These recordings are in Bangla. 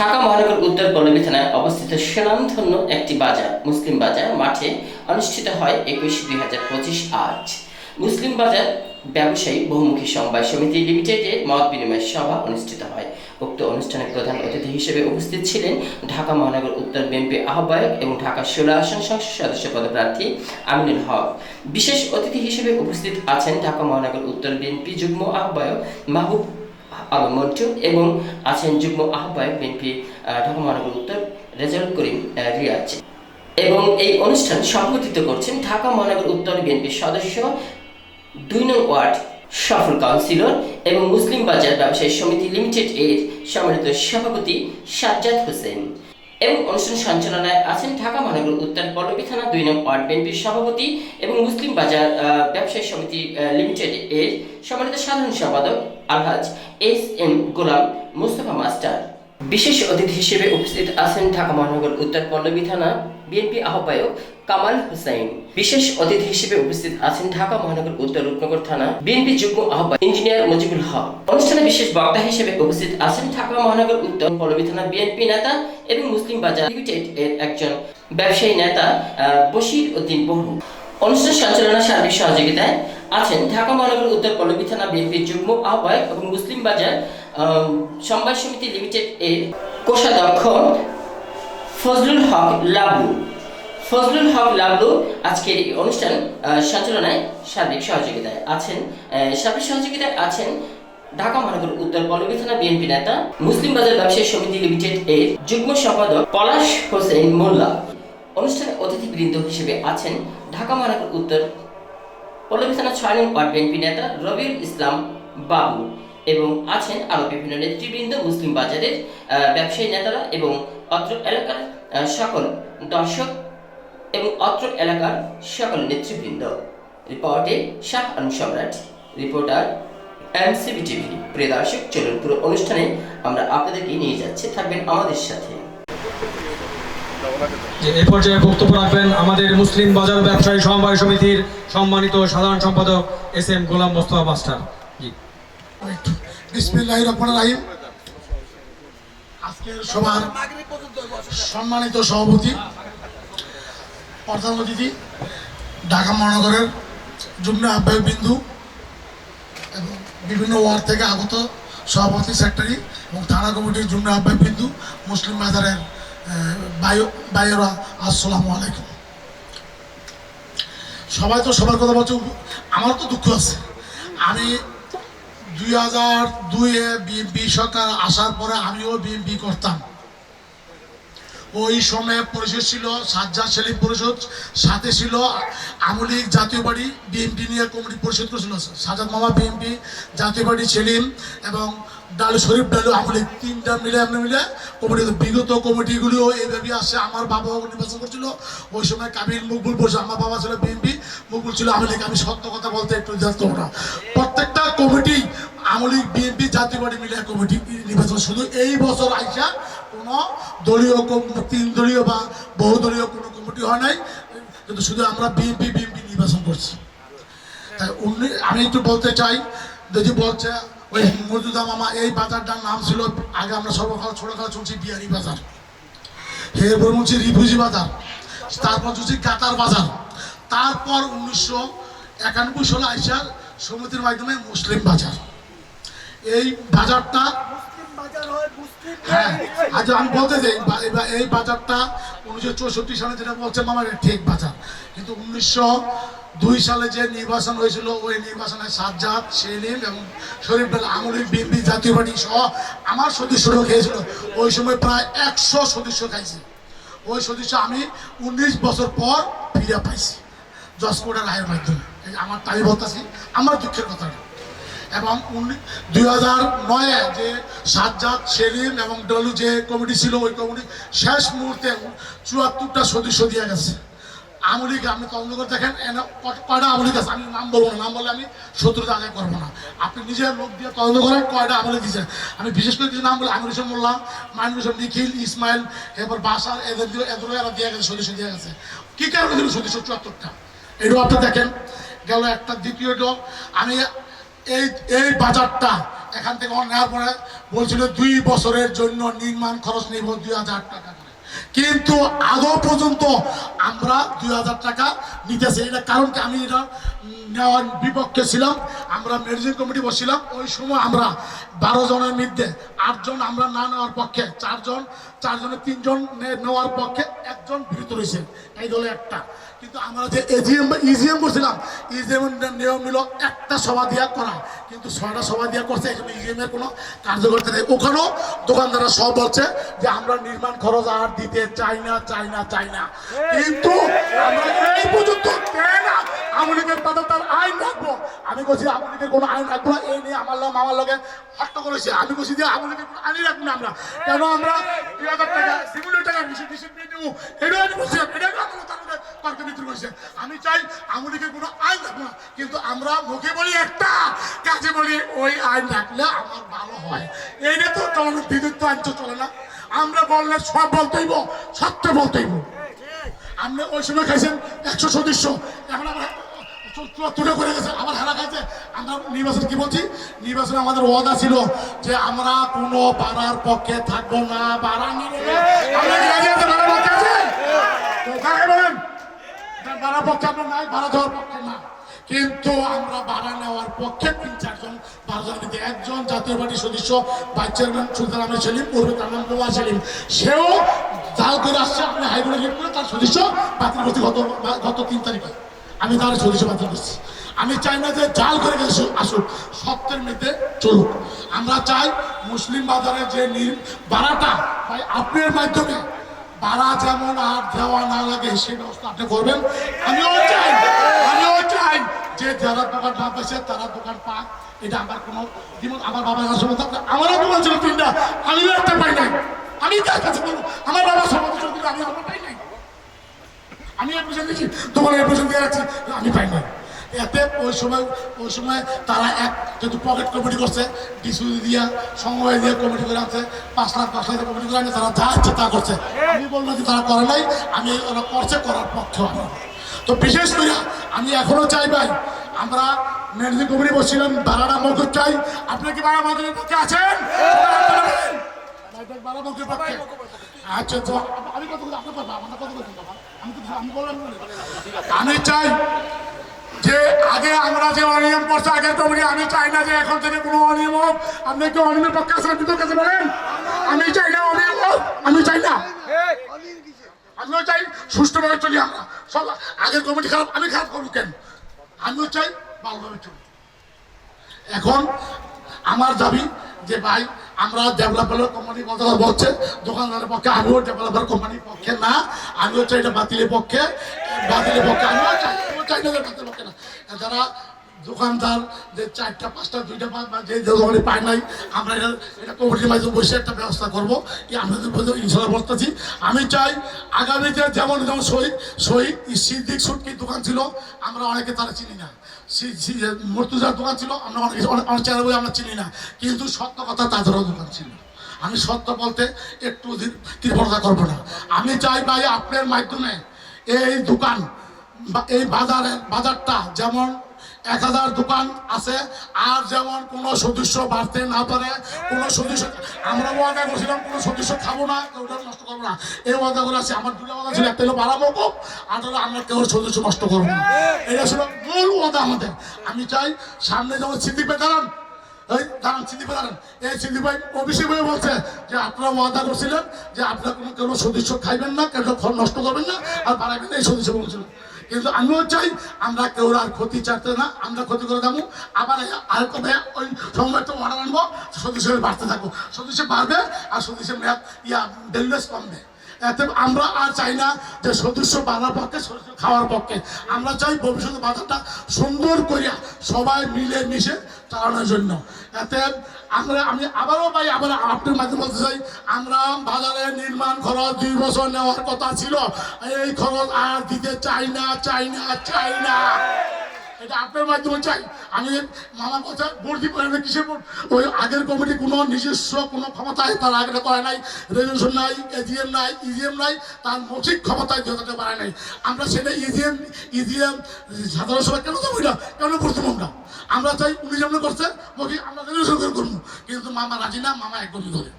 ঢাকা মহানগর উত্তর পল্লবী অবস্থিত সুনামধন্য একটি বাজার, মুসলিম বাজার। মাঠে অনুষ্ঠিত হয় একুশ দুই হাজার পঁচিশ আজ। মুসলিম বাজার ব্যবসায়ী বহুমুখী সমবায় সমিতি লিমিটেডের মত বিনিময় সভা অনুষ্ঠিত হয়। উক্ত অনুষ্ঠানে প্রধান অতিথি হিসেবে উপস্থিত ছিলেন ঢাকা মহানগর উত্তর বিএনপি আহ্বায়ক এবং ঢাকা ষোলো আসন সংসদ সদস্য পদপ্রার্থী আমিনুল হক। বিশেষ অতিথি হিসেবে উপস্থিত আছেন ঢাকা মহানগর উত্তর বিএনপি যুগ্ম আহ্বায়ক মাহবুব আলম এবং আছেন যুগ্ম আহ্বায়ক বিএনপি ঢাকা মহানগর উত্তর রেজাল করিম রিয়াজ। এবং এই অনুষ্ঠান সংগঠিত করছেন ঢাকা মহানগর উত্তর বিএনপির সদস্য, দুই নং ওয়ার্ড সফল কাউন্সিলর এবং মুসলিম বাজার ব্যবসায়ী সমিতি লিমিটেড এর সম্মিলিত সভাপতি সাজ্জাদ হোসেন। এবং অনুষ্ঠান সঞ্চালনায় আছেন ঢাকা মহানগর উত্তর পল্লবী থানা দুই নং ওয়ার্ড বিএনপির সভাপতি এবং মুসলিম বাজার ব্যবসায়ী সমিতি লিমিটেড এর সম্মানিত সাধারণ সম্পাদক আলহাজ S M Golam Mustafa master. বিশেষ অতিথি হিসেবে উপস্থিত আছেন ঢাকা মহানগর উত্তর পল্লবী থানা বিএনপি আহ্বায়ক কামাল হুসাইন। বিশেষ অতিথি হিসেবে উপস্থিত আছেন ঢাকা মহানগর উত্তর রূপনগর থানা বিএনপি যুগ্ম আহ্বায়ক ইঞ্জিনিয়ার মুজিবুল হক। অনুষ্ঠানে বিশেষ বক্তা হিসেবে উপস্থিত আছেন ঢাকা মহানগর উত্তর পল্লবী থানা বিএনপি নেতা এবং মুসলিম বাজার লিমিটেড এর একজন ব্যবসায়ী নেতা বশির উদ্দিন বহু। অনুষ্ঠান সঞ্চালনা সার্বিক সহযোগিতায় আছেন ঢাকা মহানগর উত্তর পল্লবী থানা বিএনপির যুগ্ম আহ্বায়ক এবং মুসলিম বাজার সমবায় সমিতি লিমিটেড এর কোষাধ্যক্ষ ফজলুল হক লাবলু। ফজলুল হক লাবলু আজকের এই অনুষ্ঠান সঞ্চালনায় সার্বিক সহযোগিতায় আছেন। সার্বিক সহযোগিতায় আছেন ঢাকা মহানগর উত্তর পল্লবী থানা বিএনপি নেতা, মুসলিম বাজার ব্যবসায়ী সমিতি লিমিটেড এর যুগ্ম সম্পাদক পলাশ হোসেন মোল্লা। অনুষ্ঠানে অতিথিবৃন্দ হিসেবে আছেন ঢাকা মহানগর উত্তর পল্লবী থানা ছয় নং ওয়ার্ড বিএনপি নেতা রবিউল ইসলাম বাবু এবং আছেন আরও বিভিন্ন নেতৃবৃন্দ, মুসলিম বাজারের ব্যবসায়ী নেতারা এবং অত্র এলাকার সকল দর্শক এবং অত্র এলাকার সকল নেতৃবৃন্দ। রিপোর্টে শাহ আলম সম্রাট রিপোর্টার এম এমসিবি টিভি প্রিয় দর্শক চলুন পুরো অনুষ্ঠানে আমরা আপনাদেরকে নিয়ে যাচ্ছি থাকবেন আমাদের সাথে। যে এই পর্যায়ে বক্তব্য রাখবেন আমাদের মুসলিম বাজার ব্যবসায়ী সমবায় সমিতির সম্মানিত সাধারণ সম্পাদক S M Golam Mostafa master. জি। বিসমিল্লাহ রহমান রাহিম। আজকের সভার সম্মানিত সভাপতি, প্রধান অতিথি, ঢাকা মহানগরের যুগ্ম আহ্বায়ক বিন্দু এবং বিভিন্ন ওয়ার্ড থেকে আগত সভাপতি, সেক্রেটারি এবং থানা কমিটির যুগ্ম আহ্বায়ক বিন্দু, মুসলিম বায়ু, বায়ুরা, আসসালামু আলাইকুম। সবাই তো সবার কথা বলছে, আমার তো দুঃখ আছে। আমি দুই হাজার দুইয়ে বিএনপি সরকার আসার পরে আমিও বিএনপি করতাম। ওই সময়ে পরিষদ ছিল, সাজ্জাদ সেলিম পরিষদ, সাথে ছিল আমলিক জাতীয় বাড়ি বিএনপি নিয়ে কমিটি পরিষদ করেছিল। সাজাদ মামা বিএনপি জাতীয় বাড়ি সেলিম এবং ডালু শরীফ ডালু আমলিক তিনটা মিলে এমনি মিলে কমিটি বিগত কমিটিগুলিও এইভাবে আসে। আমার বাবাও নির্বাচন করছিল। ওই সময় কাবিল মুকবুল বসে, আমার বাবা ছিল বিএনপি মুকবুল ছিল আমলিক আমি সত্য কথা বলতে একটু জানতো না। প্রত্যেকটা কমিটি আমলিক বিএনপি জাতীয় বাড়ি মিলে কমিটি নির্বাচন। শুধু এই বছর আইসা কোনো দলীয় তিন দলীয় বা বহুদলীয় কোনো কমিটি হয় নাই। কিন্তু শুধু আমরা বিএনপি বিএনপি নির্বাচন করছি। তাই আমি একটু বলতে চাই, যদি বলছে ওই মজুদা মামা, এই বাজারটার নাম ছিল, আগে আমরা সর্বকাল ছোটকাল শুনছি বিহারি বাজার। এরপর বলছি রিফিউজি বাজার, তারপর হচ্ছে কাতার বাজার। তারপর উনিশশো একানব্বই সালে আইসার সমিতির মাধ্যমে মুসলিম বাজার। এই বাজারটা হ্যাঁ আজ আমি বলতে চাই এই বাজারটা উনিশশো চৌষট্টি সালে যেটা বলছে ঠিক বাজার। কিন্তু উনিশশো দুই সালে যে নির্বাচন হয়েছিল, ওই নির্বাচনে সাজ্জাদ, সেলিম এবং শরীফ বিএনপি, জাতীয় সহ আমার সদস্যরাও খেয়েছিল। ওই সময় প্রায় একশো সদস্য খাইছে। ওই সদস্য আমি উনিশ বছর পর ফিরে পাইছি জসকোটা রায়ের মাধ্যমে। আমার তাই বলতেছি আমার দুঃখের কথাটা এবং দুই হাজার নয়ে যে সাজ্জাদ সেলিম এবং ডলু যে কমিটি ছিল, ওই কমিটি শেষ মুহূর্তে চুয়াত্তরটা সদস্য দিয়ে গেছে। আমলিক আপনি তদন্ত করে দেখেন কয়টা আমলিক আছে, আমি নাম বলব না, নাম বললে আমি শত্রুতা আগে করব না। আপনি নিজের লোক দিয়ে তদন্ত করেন, কয়টা আমলিক দিয়েছেন। আমি বিশেষ করে কিছু নাম বলে, আমির হোসেন মোল্লা, মাইনুল হোসেন নিখিল, ইসমাইল, এরপর বাসার এদের দিয়ে এদের এরা দিয়ে গেছে, সদস্য দিয়ে গেছে। কী কারণে দিল সদস্য চুয়াত্তরটা? এটাও আপনি দেখেন, গেল একটা দ্বিতীয়ত, আমি এই এই বাজারটা এখান থেকে নেওয়ার পরে বলছিল দুই বছরের জন্য নির্মাণ খরচ নিব দুই হাজার টাকা কিন্তু আদৌ পর্যন্ত আমরা দুই হাজার টাকা নিতেছি। এটা কারণ আমি এটা নেওয়ার বিপক্ষে ছিলাম, আমরা ম্যানেজিং কমিটি বসছিলাম। ওই সময় আমরা বারো জনের মধ্যে আটজন আমরা না নেওয়ার পক্ষে, চারজন, চারজনে তিনজন নেওয়ার পক্ষে একজন বিরত রয়েছে। এই দলে একটা। কিন্তু আমরা যে এজিএম বা ইজিএম করছিলাম ইজিএম নিয়ম নিল একটা সভা দিয়া করা। কিন্তু ছয়টা সভা দিয়া করছে এই জন্য ইজিএম এর কোনো কার্যকরিতা নেই। ওখানেও দোকানদাররা সব বলছে যে আমরা নির্মাণ খরচ আর দিতে চাই না চাই না চাই না। কিন্তু আমরা এই পর্যন্ত আমলিগের তাদের তার আইন রাখব। আমি বলছি আমলিগের কোনো আইন রাখব না। এই নিয়ে আমার লোক আমার লগে হট্ট করেছে। আমি বলছি যে কোনো আইনই রাখব না আমরা। কেন আমরা দুই হাজার টাকা টাকা আমি বলছি বিতর্ক হয়েছে আমি চাই কোনো আইন রাখব না। কিন্তু আমরা মুখে বলি একটা কাজে বলি ওই আইন রাখলে আমার ভালো হয়। এইটা তো চলে বিদ্যুৎ তো চলে না। আমরা বললে সব বলতেইব সত্য বলতেইব আপনি ওই সময় খাইছেন একশো সদস্য। এখন আমরা চুয়াত্তরে করে গেছে আবার হারা খাইছে আমরা নির্বাচন কি বলছি? নির্বাচনে আমাদের ওয়াদা ছিল যে আমরা কোনো বাড়ার পক্ষে থাকব না বাড়া নিয়ে পক্ষে নাই দেওয়ার পক্ষে না। কিন্তু আমরা বাড়া নেওয়ার পক্ষে তিন, চারজন একজন জাতীয় পার্টির সদস্য, ভাইস চেয়ারম্যান সুলতান সেলিম, পূর্বে সেলিম। সেও জাল করে আসছে, আপনি হাইকোর্টে তার সদস্য গত তিন তারিখে। আমি তার সদস্য বাতিল করছি। আমি চাই না যে জাল করে গেছে আসুক, সত্যের মধ্যে চলুক। আমরা চাই মুসলিম বাজারে যে নির ভাড়াটা ভাই, আপনার মাধ্যমে ভাড়া যেমন আর দেওয়া না লাগে, সেই ব্যবস্থা আপনি করবেন। আমিও চাই আমিও চাই যে যারা দোকান না পেয়েছে তারা দোকান পাক। এটা আমার কোনো যেমন আমার কাছে আমারও দোকান ছিল তিনটা, আমিও একটা পাই নাই। আমি কার কাছে বলব? আমার বাবা সমাজ কিন্তু আমি আমার পাই নাই অ্যাডমিশন দিয়েছি দোকানে অ্যাডমিশন দিয়ে রাখছি আমি পাই না। এতে ওই সময় ওই সময় তারা এক যেহেতু পকেট কমিটি করছে ডিসু দিয়া সময় দিয়ে কমিটি করে আছে পাঁচ লাখ দশ লাখ কমিটি করে আনে তারা যা ইচ্ছে তা করছে। আমি বলব যে তারা করে নাই আমি ওরা করছে করার পক্ষে আমি তো বিশেষ করে আমি এখনও চাই ভাই আমরা ম্যানেজিং কমিটি বসছিলাম ভাড়াটা মজুর চাই। আপনি কি ভাড়া মজুরের পক্ষে আছেন? ভাড়া মজুরের পক্ষে। আচ্ছা তো আমি চাই যে আগে আমরা যে অনিয়ম করছে, আগের কমিটি আমি চাই না যে এখন থেকে কোনো অনিয়ম হোক। আপনি কি অনিয়মের পক্ষে আছেন? বিতর কাছে বলেন। আমি চাই না অনিয়ম হোক, আমি চাই না। আমিও চাই সুষ্ঠুভাবে চলি আমরা। সব আগের কমিটি খারাপ, আমি খারাপ করব কেন? আমিও চাই ভালোভাবে চলি। এখন আমার দাবি যে ভাই আমরা ডেভেলপার কোম্পানি কথা বলছে দোকানদারের পক্ষে, আমিও ডেভেলপার কোম্পানির পক্ষে না, আমিও চাই এটা বাতিলের পক্ষে বাতিলের পক্ষে, আমিও চাই না। যারা দোকানদার যে চারটা, পাঁচটা, দুইটা, পাঁচ, বা যে দোকানে পায় নাই, আমরা এটা এটা কমিটির মাধ্যমে বসে একটা ব্যবস্থা করব। আমাদের বলতে ইনশাল্লাহ বলতেছি আমি চাই আগামীতে যেমন যেমন শহীদ শহীদ সিদ্দিক সুটকির দোকান ছিল, আমরা অনেকে তারা চিনি না। মর্তুজার দোকান ছিল, আমরা অনেক অনেক চেহারা বই আমরা চিনি না। কিন্তু সত্য কথা তাদেরও দোকান ছিল। আমি সত্য বলতে একটু কৃপণতা করব না। আমি চাই ভাই, আপনার মাধ্যমে এই দোকান বা এই বাজারের বাজারটা যেমন এক হাজার দোকান আছে, আর যেমন কোনো সদস্য বাড়তে না পারে, কোনো সদস্য আমরা ওয়াদা করছিলাম, কোনো সদস্য খাব না কেউটা নষ্ট করব না। এই ওয়াদা করে আছে আমার দুটো ওয়াদা ছিল, একটা হলো বাড়াবো কম আর হলো আমরা কেউ সদস্য নষ্ট করব না। এটা ছিল মূল ওয়াদা আমাদের। আমি চাই সামনে যেমন স্মৃতি পেতাম এই, দাঁড়ান ভাই দাঁড়ান। এই সিদ্ধি ভাই অভিষেক ভাই বলছে যে, আপনারা ওয়াদা করছিলেন যে, আপনারা কোনো কেউ সদস্য খাইবেন না, কেউ খড় নষ্ট করবেন না, আর বাড়াবেন এই সদস্য বলছিলেন কিন্তু আমিও চাই আমরা কেউ আর ক্ষতি চাইতে না, আমরা ক্ষতি করে দেবো আবার আর কোথায় ওই তো অর্ডার আনব সদস্য বাড়তে থাকব। সদস্য বাড়বে আর সদস্যের মেয়াদ, ইয়া ডেলিভারেজ কমবে। এতে আমরা আর চাই না যে সদস্য বাড়ার পক্ষে খাওয়ার পক্ষে। আমরা চাই ভবিষ্যতে বাজারটা সুন্দর করিয়া সবাই মিলে মিশে চালানোর জন্য। এতে আমরা, আমি আবারও পাই আবার আপনার মাধ্যমে বলতে চাই, আমরা বাজারে নির্মাণ খরচ দুই বছর নেওয়ার কথা ছিল। এই খরচ আর দিতে চাই না চাই না চাই না। এটা আপনার মাধ্যমে চাই। আমি মামা কথা ভর্তি করে না কিসের? ওই আগের কমিটি কোনো নিজস্ব, কোনো ক্ষমতায় তার আগে করে নাই। রেজলিউশন নাই, এজিএম নাই, ইজিএম নাই, তার মৌখিক ক্ষমতায় যোগাতে পারে নাই। আমরা সেটা ইজিএম ইজিএম, সাধারণ সভা কেন দেবো এটা? কেন করতাম আমরা? আমরা চাই উনি যেমন করছে, মৌখিক আমরা রেজলিউশন করব। কিন্তু মামা রাজি না, মামা একদমই ধরে।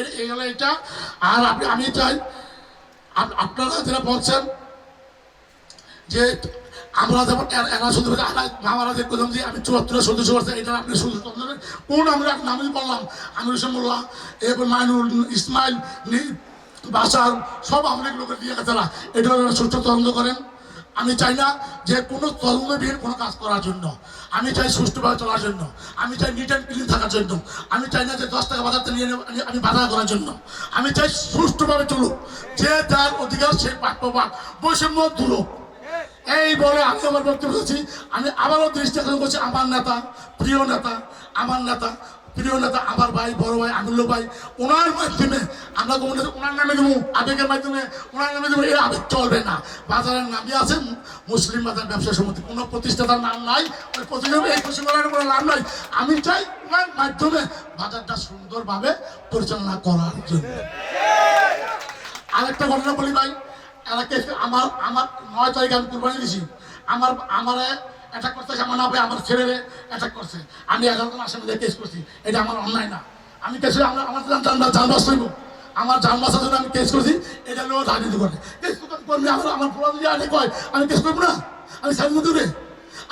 এ- এই হলো এটা। আর আপনি আমি চাই, আপ- আপনারা যেটা বলছেন যে আমরা যেমন এরা শুধু মামারা যে করলাম যে আমি চুয়াত্তরের সদস্য করছে এটা আপনি তদন্তের- কোন আমরা নামই বললাম। আমি হোসেন মোল্লা, এরপর মাইনুল, ইসমাইল বাসার, সব আমাদের লোকের দিয়ে গেছে না এটা সুষ্ঠু তদন্ত করেন। আমি চাই না যে কোনো তদন্তবিহীন কোনো কাজ করার জন্য। আমি চাই সুষ্ঠুভাবে চলার জন্য। আমি চাই নিট অ্যান্ড ক্লিন থাকার জন্য। আমি চাই না যে দশ টাকা বাজারতে নিয়ে আমি- বাধা করার জন্য। আমি চাই সুষ্ঠুভাবে চলুক। যে যার অধিকার সে প্রাপ্য পাক বৈষম্য দুলুক এই বলে আমি আমার বক্তব্য দিচ্ছি। আমি আবারও দৃষ্টি আকর্ষণ করছি আমার নেতা, প্রিয় নেতা, আমার নেতা, প্রিয় নেতা, আমার ভাই, বড় ভাই, আমিল্য ভাই, ওনার মাধ্যমে আমরা কোনো ওনার নামে দেবো, আবেগের মাধ্যমে ওনার নামে দেবো, এই আবেগ চলবে না। বাজারের নামই আছে মুসলিম বাজার ব্যবসা সমিতি। কোনো প্রতিষ্ঠাতার নাম নাই ওই প্রতিষ্ঠান এই প্রতিষ্ঠানের কোনো নাম নাই। আমি চাই ওনার মাধ্যমে বাজারটা সুন্দরভাবে পরিচালনা করার জন্য। আরেকটা ঘটনা বলি ভাই এলাকায় আমার আমার নয় তারিখে আমি কুরবানি দিছি। আমার আমার অ্যাটাক করতে আমার না আমার ছেলেরে অ্যাটাক করছে। আমি এগারোটা আসামিদের কেস করছি। এটা আমার অন্যায় না। আমি কেস আমরা আমার জান জানবাস হইব। আমার জানবাসের জন্য আমি কেস করছি। এটা লোক রাজনীতি করে। কেস করবি আমার আমার ফোলা যদি আনে কয়, আমি কেস করব না? আমি স্বাধীনতা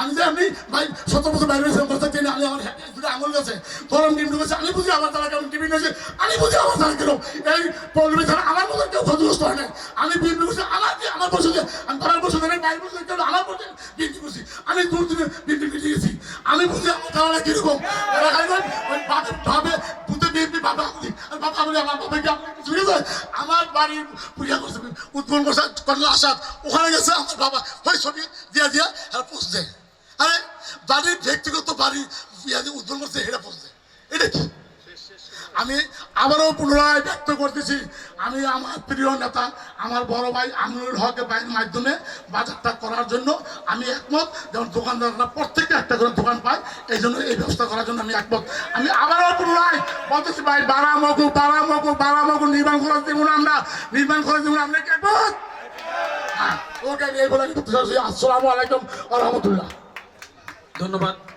আমি যে আমি ভাই সত বছর বাইরে ছিলাম বলতে চাই আমি আমার দুটো আঙুল গেছে গরম ডিম ঢুকেছে আমি বুঝি আমার তারা কেমন টিভি গেছে আমি বুঝি আমার তারা কেন এই প্রবলেমে ছাড়া আমার মতো কেউ ক্ষতিগ্রস্ত হয় না আমি বিয়ে ঢুকেছি আমার আমার বসে আমি পাড়ার বসে আমি বাইরে বসে কেন আমার বসে বিয়ে ঢুকেছি? আমি দূর দিনে বিয়ে ঢুকে গেছি। আমি বুঝি আমার তারা কীরকম। এরা খালি বলে, ওই ভাবে ভাবে বুঝতে বিএনপি বাবা বাবা আমি আমার বাবাকে কিছু গেছে আমার বাড়ির পূজা করছে উদ্বোধন করছে করলে আসাদ। ওখানে গেছে আমার বাবা। ওই ছবি দিয়া দিয়া আর পোস্ট দেয়। আরে, বাড়ির ব্যক্তিগত বাড়ি উদ্বোধন করছে পোস্ট দেয় এটা কি? আমি আবারও পুনরায় ব্যক্ত করতেছি, আমি আমার প্রিয় নেতা, আমার বড় ভাই আমিনুল হকের ভাইয়ের মাধ্যমে বাজারটা করার জন্য আমি একমত, যেমন দোকানদাররা প্রত্যেকটা একটা করে দোকান পায়, এই জন্য এই ব্যবস্থা করার জন্য আমি একমত। আমি আবারও পুনরায় বলতেছি, ভাই, বারামগু বারামগু বারামগু নির্মাণ খরচ দেবো না আমরা, নির্মাণ খরচ দেবো আমরা একমত? হ্যাঁ ওকে এই বলে। আসসালামু আলাইকুম রহমতুল্লাহ। ধন্যবাদ।